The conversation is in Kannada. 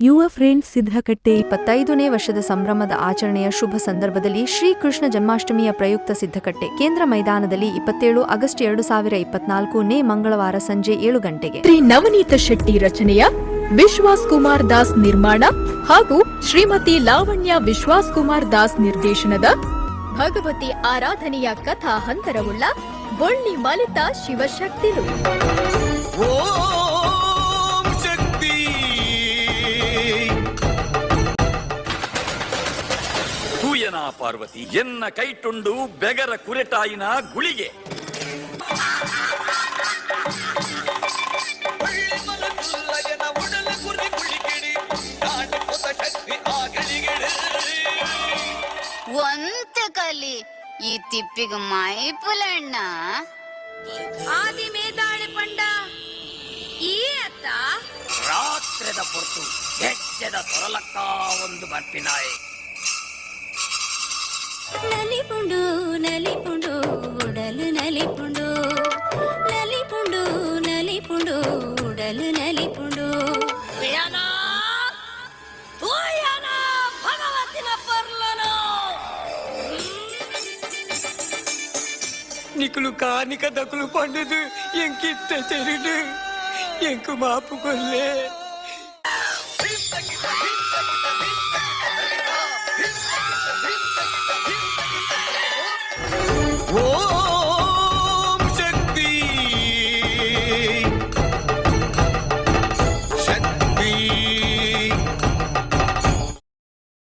ಯುವ ಫ್ರೆಂಡ್ ಸಿದ್ಧಕಟ್ಟೆ ಇಪ್ಪತ್ತೈದನೇ ವರ್ಷದ ಸಂಭ್ರಮದ ಆಚರಣೆಯ ಶುಭ ಸಂದರ್ಭದಲ್ಲಿ ಶ್ರೀಕೃಷ್ಣ ಜನ್ಮಾಷ್ಟಮಿಯ ಪ್ರಯುಕ್ತ ಸಿದ್ಧಕಟ್ಟೆ ಕೇಂದ್ರ ಮೈದಾನದಲ್ಲಿ ಇಪ್ಪತ್ತೇಳು ಆಗಸ್ಟ್ ಎರಡು ಸಾವಿರ ಇಪ್ಪತ್ನಾಲ್ಕು ನೇ ಮಂಗಳವಾರ ಸಂಜೆ ಏಳು ಗಂಟೆಗೆ. ಶ್ರೀ ನವನೀತ ಶೆಟ್ಟಿ ರಚನೆಯ ವಿಶ್ವಾಸ್ ಕುಮಾರ್ ದಾಸ್ ನಿರ್ಮಾಣ ಹಾಗೂ ಶ್ರೀಮತಿ ಲಾವಣ್ಯ ವಿಶ್ವಾಸ್ ಕುಮಾರ್ ದಾಸ್ ನಿರ್ದೇಶನದ ಭಗವತಿ ಆರಾಧನೆಯ ಕಥಾ ಹಂತರವುಳ್ಳ ಬೊಳ್ಳಿ ಮಲಿತ ಶಿವಶಕ್ತಿಲು ಹೂಯನ ಪಾರ್ವತಿ ಎನ್ನ ಕೈಟುಂಡು ಬೆಗರ ಕುರೆಟಾಯಿನ ಗುಳಿಗೆ. ಒಂತ ಕಲಿ ಈ ತಿಪ್ಪಿಗ ಮೈಪುಲಣ್ಣ ಆದಿ ಮೇದಾಳೆ ಪಂಡ ಈ ಅತ್ತ? ರಾತ್ರದ ಪೊರ್ತು ಹೆಚ್ಚದ ಸೊರಲಕ್ಕ ಒಂದು ಬರ್ಪಿನಾಯ್. నలిపుండు నలిపుండు ఉడలు నలిపుండు. నలిపుండు నలిపుండు ఉడలు నలిపుండు. నికులు కానిక దక్కులు పండుదు ఎంకిత్త తెరుడు ఎంకు మాపు కొల్లే